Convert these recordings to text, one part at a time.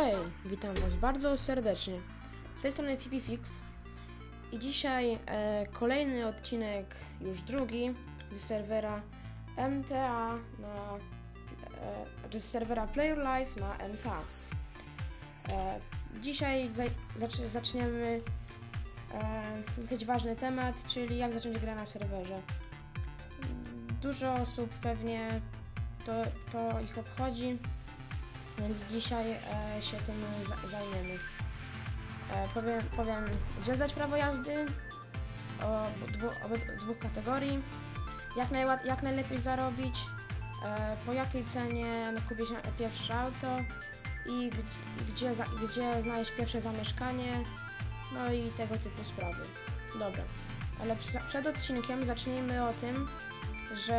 Hej, witam Was bardzo serdecznie. Z tej strony Fipifix i dzisiaj e, kolejny odcinek, już drugi, z serwera MTA na. E, z serwera Play Your Life na MTA. E, dzisiaj zacz- zaczniemy e, dosyć ważny temat, czyli jak zacząć grę na serwerze. Dużo osób pewnie to, to ich obchodzi. Więc dzisiaj e, się tym za- zajmiemy. E, powiem, powiem, gdzie zdać prawo jazdy, o dwu, obu- dwóch kategorii, jak, jak najlepiej zarobić, e, po jakiej cenie kupić pierwsze auto? I gdzie, gdzie, znaleźć pierwsze zamieszkanie, no i tego typu sprawy. Dobra, ale przed, odcinkiem zacznijmy o tym, że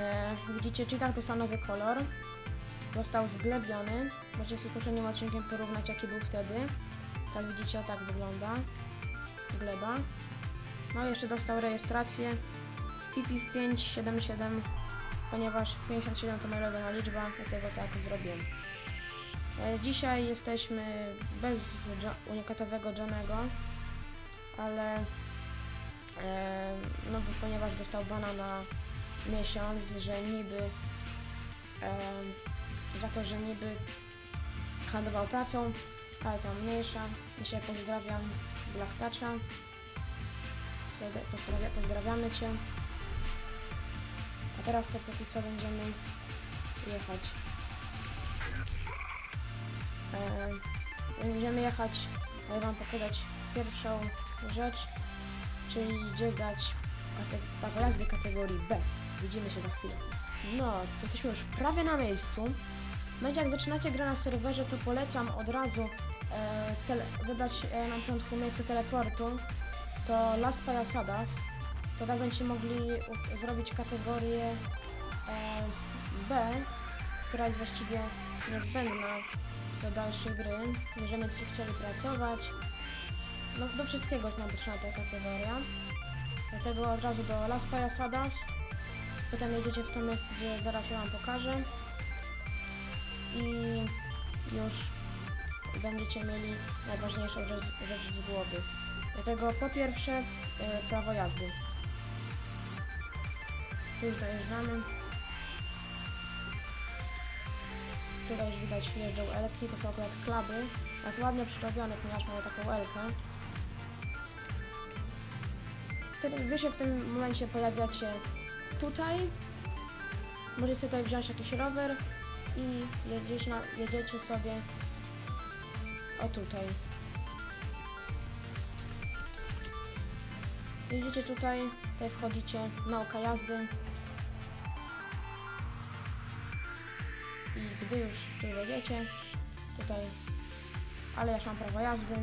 e, widzicie, tak to nowy kolor, został zglebiony. Możecie z poprzednim odcinkiem porównać jaki był wtedy. Jak widzicie, tak wygląda gleba. No jeszcze dostał rejestrację FIPIF 577, ponieważ 57 to moja ulubiona liczba, dlatego tak zrobiłem. E, Dzisiaj jesteśmy bez unikatowego Johnego, ale e, no ponieważ dostał bana na miesiąc, że niby za to, że niby handlował pracą, ale to mniejsza. Dzisiaj pozdrawiam. Serde- Pozdrawia, pozdrawiamy Cię. A teraz to póki co będziemy jechać. E, będziemy jechać, ale Wam pokazać pierwszą rzecz, czyli gdzie zdać kate- prawo jazdy kategorii B. Widzimy się za chwilę. No, jesteśmy już prawie na miejscu. Będzie jak zaczynacie grę na serwerze, to polecam od razu e, wybrać e, na początku miejsce teleportu. To Las Payasadas. To tak będziecie mogli zrobić kategorię e, B, która jest właściwie niezbędna do dalszej gry. Jeżeli będziecie chcieli pracować. No, do wszystkiego jest nam potrzebna ta kategoria. Dlatego od razu do Las Payasadas. Potem jedziecie w to miejsce, gdzie zaraz ja Wam pokażę. I już będziecie mieli najważniejszą rzecz, rzecz z głowy. Dlatego po pierwsze e, prawo jazdy. Już dojeżdżamy. Tutaj już widać jeżdżą elki, to są akurat klaby. Tak ładnie przyrobione, ponieważ mają taką elkę. Wtedy wy się w tym momencie pojawiacie tutaj. Możecie tutaj wziąć jakiś rower i jedziesz na, jedziecie sobie o tutaj. Jedziecie tutaj, tutaj wchodzicie nauka jazdy i gdy już tu jedziecie, tutaj ale ja już mam prawo jazdy,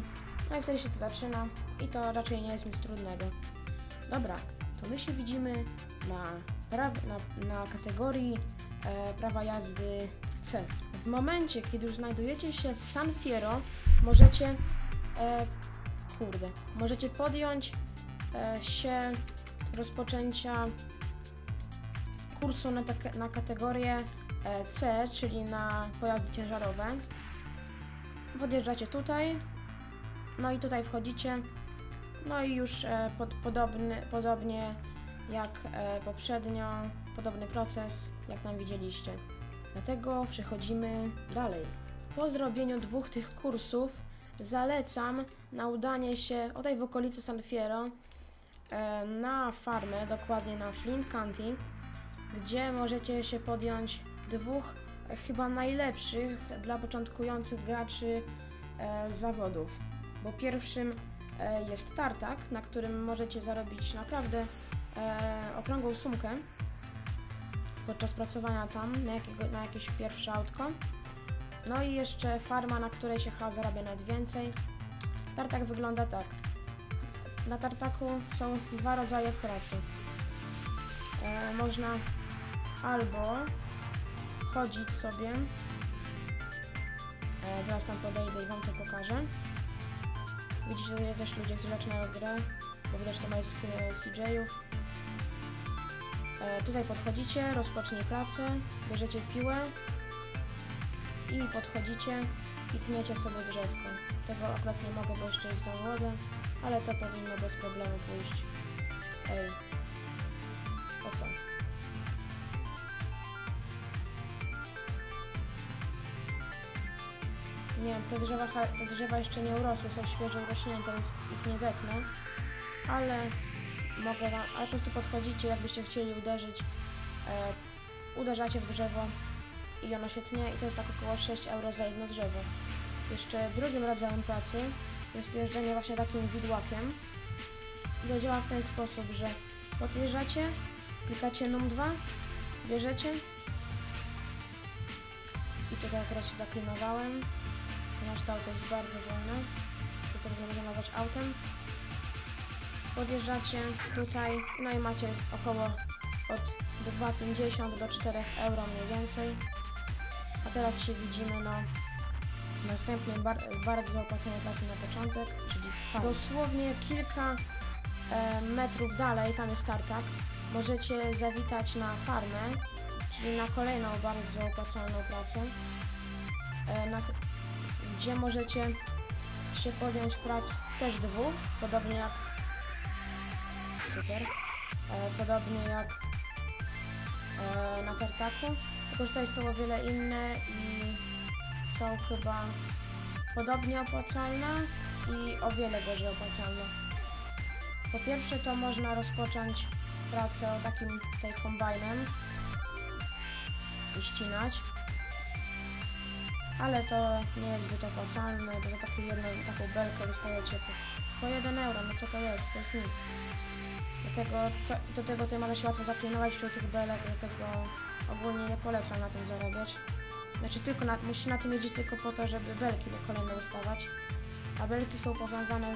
no i wtedy się to zaczyna i to raczej nie jest nic trudnego. Dobra, to my się widzimy na, pra na, na kategorii e, prawa jazdy C. W momencie, kiedy już znajdujecie się w San Fierro, możecie, e, kurde, możecie podjąć e, się rozpoczęcia kursu na, na kategorię e, C, czyli na pojazdy ciężarowe. Podjeżdżacie tutaj, no i tutaj wchodzicie, no i już e, pod, podobny, podobnie jak e, poprzednio, podobny proces, jak tam widzieliście. Dlatego przechodzimy dalej. Po zrobieniu dwóch tych kursów zalecam na udanie się tutaj w okolicy San Fierro e, na farmę, dokładnie na Flint County, gdzie możecie się podjąć dwóch e, chyba najlepszych dla początkujących graczy zawodów. Bo pierwszym jest tartak, na którym możecie zarobić naprawdę e, okrągłą sumkę podczas pracowania tam na, jakiego, na jakieś pierwsze autko. No i jeszcze farma, na której się chyba zarabia nawet więcej. Tartak wygląda tak. Na tartaku są dwa rodzaje pracy. E, można albo chodzić sobie. E, zaraz tam podejdę i Wam to pokażę. Widzicie tutaj też ludzie, którzy zaczynają grę, bo widać to moje screeny CJ-ów. E, tutaj podchodzicie, rozpocznij pracę, bierzecie piłę i podchodzicie i tniecie sobie drzewko. Tego akurat nie mogę, bo jeszcze jest za młode, ale to powinno bez problemu pójść. Ej. Oto. Nie te drzewa, te drzewa jeszcze nie urosły, są świeżo urośnięte, więc ich nie zetnę. Ale mogę wam, ale po prostu podchodzicie, jakbyście chcieli uderzyć, e, uderzacie w drzewo i ono się tnie i to jest tak około 6 euro za jedno drzewo. Jeszcze drugim rodzajem pracy jest jeżdżenie właśnie takim widłakiem. To działa w ten sposób, że podjeżdżacie, klikacie num 2, bierzecie i tutaj akurat się zaklinowałem, ponieważ to auto jest bardzo wolne, to będę nazwać autem. Podjeżdżacie tutaj, no i macie około od 2,50 do 4 euro mniej więcej. A teraz się widzimy na następnej bar bardzo opłaconej pracy na początek, czyli. Dosłownie kilka e, metrów dalej, tam jest tartak, możecie zawitać na farmę, czyli na kolejną bardzo opłacalną pracę, e, na, gdzie możecie się podjąć prac też dwóch, podobnie jak super, e, podobnie jak e, na tartaku, tylko że tutaj są o wiele inne i są chyba podobnie opłacalne i o wiele gorzej opłacalne. Po pierwsze to można rozpocząć pracę o takim tutaj kombajnem i ścinać, ale to nie jest zbyt opłacalne, bo za takie jedną taką belkę dostajecie po, po 1 euro, no co to jest? To jest nic. Dlatego do tego tutaj można się łatwo zaklinować wśród tych belek, dlatego ogólnie nie polecam na tym zarabiać. Znaczy tylko na, musisz na tym jeździć tylko po to, żeby belki kolejne dostawać. A belki są powiązane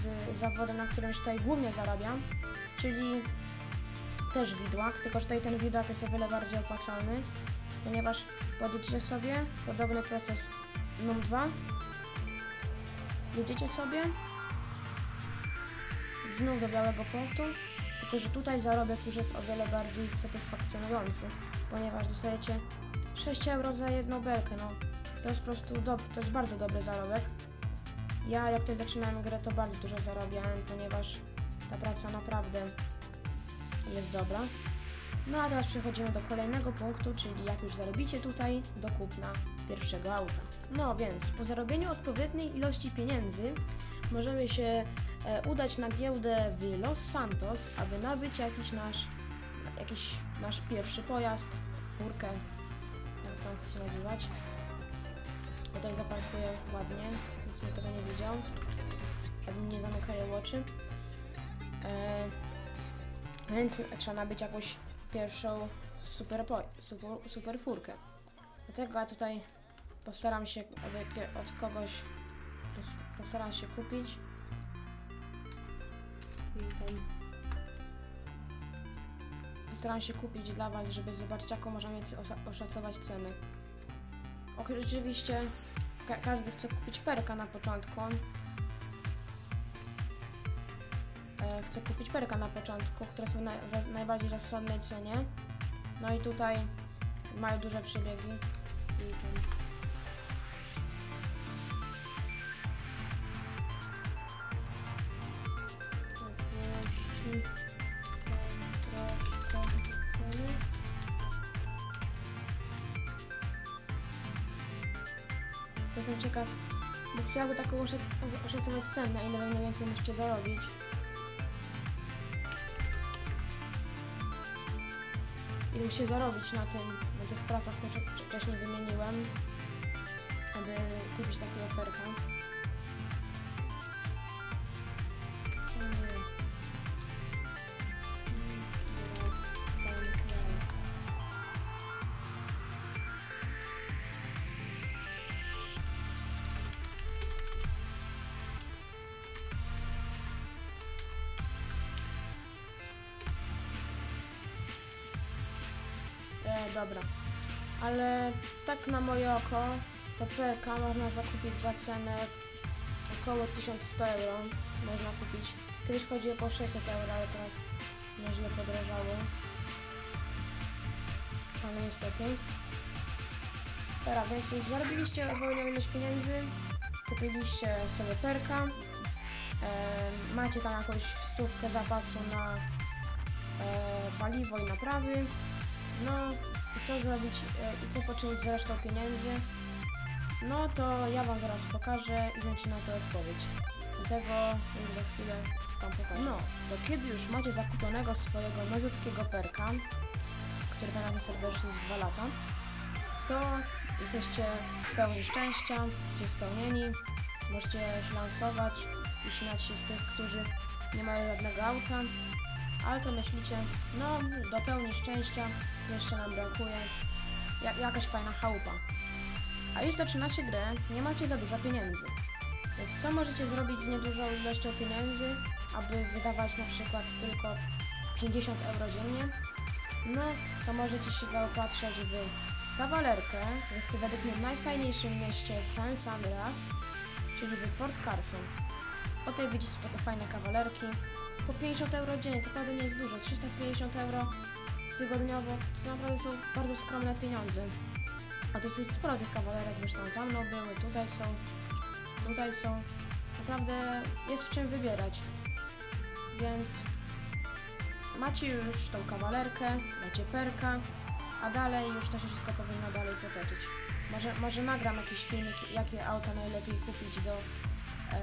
z zawodem, na którym tutaj głównie zarabiam, czyli też widłak, tylko że tutaj ten widłak jest o wiele bardziej opłacalny, ponieważ podjedziecie sobie, podobny proces NUM 2, jedziecie sobie, znów do białego punktu, tylko że tutaj zarobek już jest o wiele bardziej satysfakcjonujący, ponieważ dostajecie 6 euro za jedną belkę, no to jest po prostu to jest bardzo dobry zarobek. Ja jak tutaj zaczynałem grę to bardzo dużo zarabiałem, ponieważ ta praca naprawdę jest dobra. No a teraz przechodzimy do kolejnego punktu, czyli jak już zarobicie tutaj, do kupna pierwszego auta. No więc po zarobieniu odpowiedniej ilości pieniędzy możemy się udać na giełdę w Los Santos, aby nabyć jakiś nasz, jakiś nasz pierwszy pojazd, furkę, jak tam chce się nazywać. Tutaj zaparkuję ładnie, nikt mnie tego nie widział, aby mnie nie zamykają oczy. E, więc trzeba nabyć jakąś pierwszą super, super, super furkę. Dlatego ja tutaj postaram się od, od kogoś pos- postaram się kupić. Tam postaram się kupić dla Was, żeby zobaczyć jaką osa- oszacować cenę. Oczywiście ka- każdy chce kupić perka na początku. E, chcę kupić perka na początku, które są na, najbardziej rozsądnej cenie. No i tutaj mają duże przebiegi. I tam. Jestem ciekaw, bo chciałabym taką oszac- oszacować cenę, ile mniej więcej musicie zarobić. ile się zarobić na tym, na tych pracach, które wcze- wcześniej wymieniłem, aby kupić takiego perka. Dobra. Ale tak na moje oko, to PK można zakupić za cenę około 1100 euro. Można kupić. Kiedyś chodziło po 600 euro, ale teraz nieźle podrożało. Ale niestety. Dobra, więc już zarobiliście odpowiednią ilość pieniędzy, kupiliście sobie perka, e, macie tam jakąś stówkę zapasu na e, paliwo i naprawy. No i co zrobić e, i co poczynić z resztą pieniędzy? No to ja wam zaraz pokażę i będzie na to odpowiedź. Do tego już za chwilę wam pokażę. No, to kiedy już macie zakupionego swojego nowiutkiego perka, który na tym serwerze jest 2 lata, to jesteście pełni szczęścia, jesteście spełnieni, możecie się lansować i śmiać się z tych, którzy nie mają żadnego auta, ale to myślicie, no do pełni szczęścia jeszcze nam brakuje ja, jakaś fajna chałupa. A już zaczynacie grę, nie macie za dużo pieniędzy. Więc co możecie zrobić z niedużą ilością pieniędzy, aby wydawać na przykład tylko 50 euro dziennie? No, to możecie się zaopatrzać w kawalerkę, w według mnie najfajniejszym mieście w całym San Andreas, czyli w Fort Carson. Tutaj widzicie takie fajne kawalerki. Po 50 euro dziennie, to naprawdę nie jest dużo. 350 euro tygodniowo to naprawdę są bardzo skromne pieniądze. A dosyć sporo tych kawalerek tam za mną były, tutaj są, tutaj są. Naprawdę jest w czym wybierać. Więc macie już tą kawalerkę, macie perka, a dalej już to się wszystko powinno dalej potoczyć. Może, może nagram jakiś filmik, jakie auta najlepiej kupić do, e,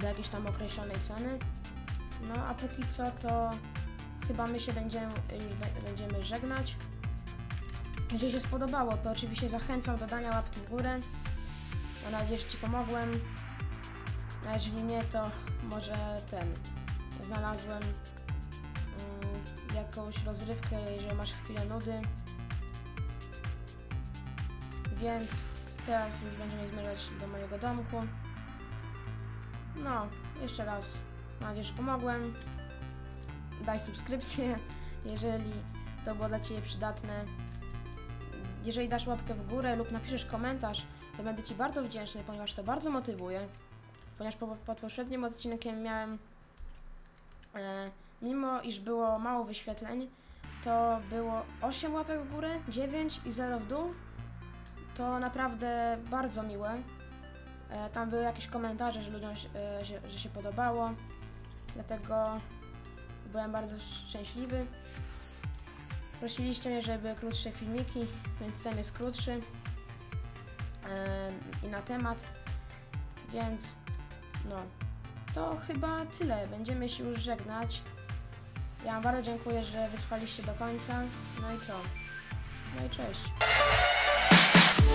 do jakiejś tam określonej ceny. No a póki co to chyba my się będziemy już będziemy żegnać. Jeżeli się spodobało, to oczywiście zachęcam do dania łapki w górę. Mam nadzieję, że Ci pomogłem. A jeżeli nie, to może ten. Znalazłem mm, jakąś rozrywkę, jeżeli masz chwilę nudy. Więc teraz już będziemy zmierzać do mojego domku. No, jeszcze raz mam nadzieję, że pomogłem. Daj subskrypcję, jeżeli to było dla Ciebie przydatne. Jeżeli dasz łapkę w górę lub napiszesz komentarz, to będę Ci bardzo wdzięczny, ponieważ to bardzo motywuje. Ponieważ po, pod poprzednim odcinkiem miałem, e, mimo iż było mało wyświetleń, to było 8 łapek w górę, 9 i 0 w dół. To naprawdę bardzo miłe. E, tam były jakieś komentarze, że ludziom e, się, że się podobało, dlatego byłem bardzo szczęśliwy. Prosiliście mnie, żeby były krótsze filmiki, więc ten jest krótszy em, i na temat, więc no, to chyba tyle. Będziemy się już żegnać. Ja wam bardzo dziękuję, że wytrwaliście do końca. No i co? No i cześć.